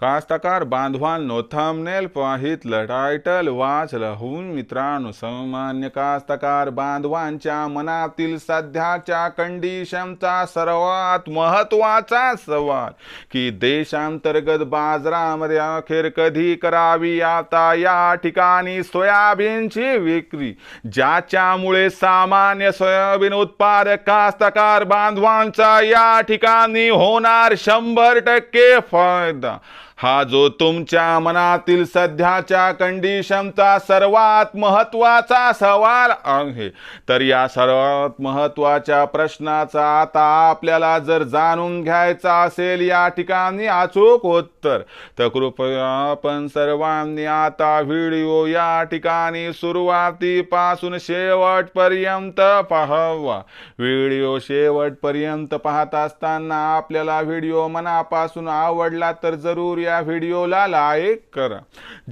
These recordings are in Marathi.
कास्तकार बांधवांनो थंबनेल पाहितलं टायटल वाच होऊन मित्रांनो सामान्य कास्तकार बांधवांच्या मनातील सध्याच्या कंडिशनचा सर्वात महत्त्वाचा सवाल की देशांतर्गत बाजारामध्ये अखेर कधी करावी आता या ठिकाणी सोयाबीनची विक्री ज्याच्यामुळे सामान्य सोयाबीन उत्पादक कास्तकार बांधवांचा या ठिकाणी होणार शंभर टक्के फायदा? हा जो तुमच्या मनातील सध्याच्या कंडिशनचा सर्वात महत्त्वाचा सवाल आहे. तर या सर्वात महत्त्वाच्या प्रश्नाचा आता आपल्याला जर जाणून घ्यायचा असेल या ठिकाणी अचूक उत्तर तर कृपया आपण सर्वांनी आता व्हिडिओ या ठिकाणी सुरुवातीपासून शेवटपर्यंत पाहावा. व्हिडिओ शेवटपर्यंत पाहत असताना आपल्याला व्हिडिओ मनापासून आवडला तर जरूर या व्हिडिओला लाईक करा.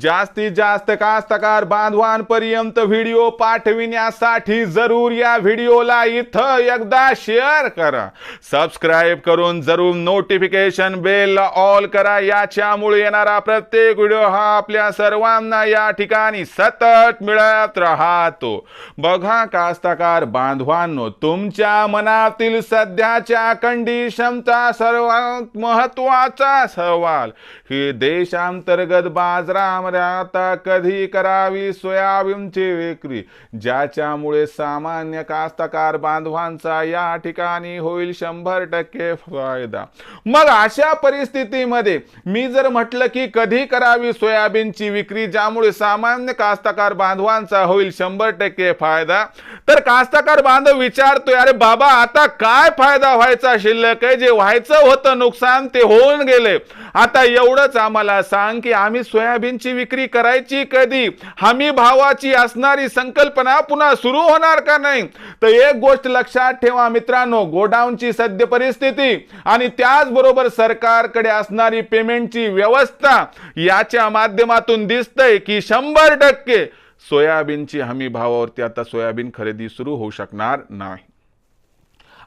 जास्तीत जास्त कास्तकार बांधवांपर्यंत व्हिडिओ पाठविण्यासाठी जरूर या व्हिडिओला इथं एकदा शेअर करा. सबस्क्राईब करून जरूर नोटिफिकेशन बेल ऑल करा. याच्यामुळे येणारा प्रत्येक व्हिडिओ हा आपल्या सर्वांना या ठिकाणी सतत मिळत राहतो. बघा कास्तकार बांधवांनो तुमच्या मनातील सध्याच्या कंडिशनचा सर्वात महत्त्वाचा सवाल. ही देशांतर्गत बाजारामध्ये आता कधी करावी सोयाबीनची विक्री? ज्याच्यामुळे सामान्य कास्तकार बांधवांचा या ठिकाणी होईल शंभर टक्के फायदा. मग अशा परिस्थितीमध्ये मी जर म्हटलं की कधी करावी सोयाबीनची विक्री ज्यामुळे सामान्य कास्तकार बांधवांचा होईल शंभर टक्के फायदा? तर कास्तकार बांधव विचारतोय अरे बाबा आता काय फायदा व्हायचा शिल्लक? आहे जे व्हायचं होतं नुकसान ते होऊन गेले. आता एवढंच आम्हाला सांग की आम्ही सोयाबीनची विक्री करायची कधी? हमी भावाची असणारी संकल्पना पुन्हा सुरू होणार का नाही? तर एक गोष्ट लक्षात ठेवा मित्रांनो गोडाऊनची सद्य परिस्थिती आणि त्याचबरोबर सरकारकडे असणारी पेमेंटची व्यवस्था याच्या माध्यमातून दिसतंय की शंभर टक्के सोयाबीनची हमी भावावरती आता सोयाबीन खरेदी सुरू होऊ शकणार नाही.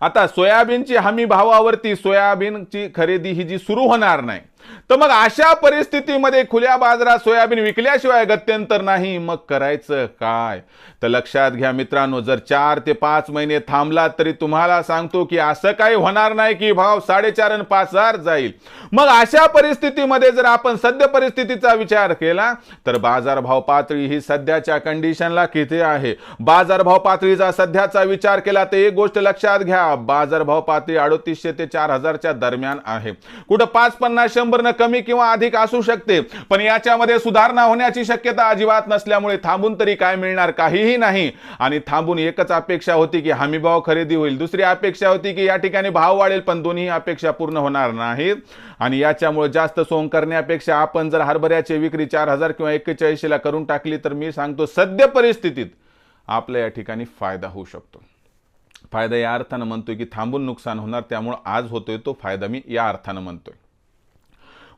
आता सोयाबीनची हमी भावावरती सोयाबीनची खरेदी ही जी सुरू होणार नाही तर मग अशा परिस्थितीमध्ये खुल्या बाजारात सोयाबीन विकल्याशिवाय गत्यंतर नाही. मग करायचं काय? तर लक्षात घ्या मित्रांनो जर चार ते पाच महिने थांबलात तरी तुम्हाला सांगतो की असं काही होणार नाही की भाव साडेचार आणि पाच हजार जाईल. मग अशा परिस्थितीमध्ये जर आपण सद्य परिस्थितीचा विचार केला तर बाजारभाव पातळी ही सध्याच्या कंडिशनला किती आहे? बाजारभाव पातळीचा सध्याचा विचार केला तर एक गोष्ट लक्षात घ्या बाजारभाव पातळी अडोतीसशे ते चार हजारच्या दरम्यान आहे. कुठं पाच पन्नास शंभर संपूर्ण कमी किंवा अधिक असू शकते. पण याच्यामध्ये सुधारणा होण्याची शक्यता अजिबात नसल्यामुळे थांबून तरी काय मिळणार काहीही नाही. आणि थांबून एकच अपेक्षा होती की हमी भाव खरेदी होईल. दुसरी अपेक्षा होती की या ठिकाणी भाव वाढेल पण दोन्ही अपेक्षा पूर्ण होणार नाहीत. आणि याच्यामुळे जास्त सोंग करण्यापेक्षा आपण जर हरभऱ्याची विक्री चार हजार किंवा एक्केचाळीसला करून टाकली तर मी सांगतो सद्य परिस्थितीत आपल्या या ठिकाणी फायदा होऊ शकतो. फायदा या अर्थानं म्हणतोय की थांबून नुकसान होणार त्यामुळे आज होतोय तो फायदा मी या अर्थानं म्हणतोय.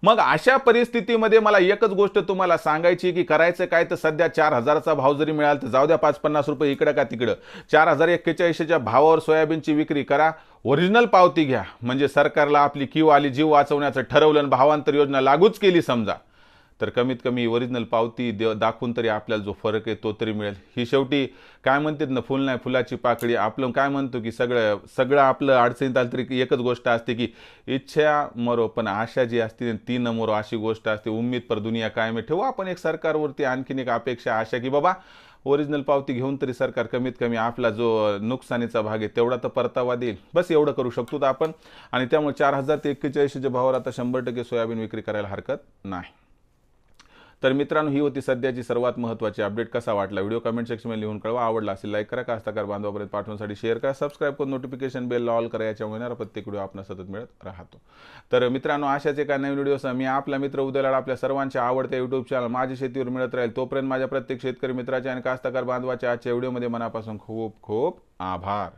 मग अशा परिस्थितीमध्ये मला एकच गोष्ट तुम्हाला सांगायची की करायचं काय तर सध्या चार हजाराचा भाव जरी मिळाला तर जाऊ द्या पाच पन्नास रुपये इकडं का तिकडं. चार हजार एक्केचाळीसच्या भावावर सोयाबीनची विक्री करा. ओरिजिनल पावती घ्या. म्हणजे सरकारला आपली किव आली जीव वाचवण्याचं ठरवलं आणि भावांतर योजना लागूच केली समजा. तर कमीत कमी ओरिजिनल पावती दे दाखवून तरी आपल्याला जो फरक आहे तो तरी मिळेल. ही शेवटी काय म्हणतात ना फुल नाही फुलाची पाकळी. आपलं काय म्हणतो की सगळं सगळं आपलं अडचणीत आलं तरी एकच गोष्ट असते की इच्छा मरो पण आशा जी असते ती न मरो अशी गोष्ट असते. उम्मीद पर दुनिया कायम ठेवू आपण एक सरकारवरती आणखीन एक अपेक्षा आशा की बाबा ओरिजिनल पावती घेऊन तरी सरकार कमीत कमी आपला जो नुकसानीचा भाग आहे तेवढा तर परतावा देईल. बस एवढं करू शकतो तर आपण. आणि त्यामुळे चार हजार ते एक्केचाळीसच्या भावावर आता शंभर टक्के सोयाबीन विक्री करायला हरकत नाही. तर मित्रांनो ही होती सध्याची सर्वात महत्त्वाची अपडेट. कसा वाटला व्हिडिओ? कमेंट सेक्शनमध्ये लिहून कळवा. आवडला असेल लाईक करा. कास्ताकार बांधवापर्यंत पाठवण्यासाठी शेअर करा. सबस्क्राईब करून नोटिफिकेशन बेल ऑल करा. याच्यामुळे येणारा प्रत्येक व्हिडिओ आपण सतत मिळत राहतो. तर मित्रांनो अशाच एका नवीन व्हिडिओसह मी आपला मित्र उदयलाड आपल्या सर्वांच्या आवडत्या युट्यूब चॅनल माझ्या शेतीवर मिळत राहील. तोपर्यंत माझ्या प्रत्येक शेतकरी मित्राच्या आणि कास्ताकार बांधवाच्या आजच्या व्हिडिओमध्ये मनापासून खूप खूप आभार.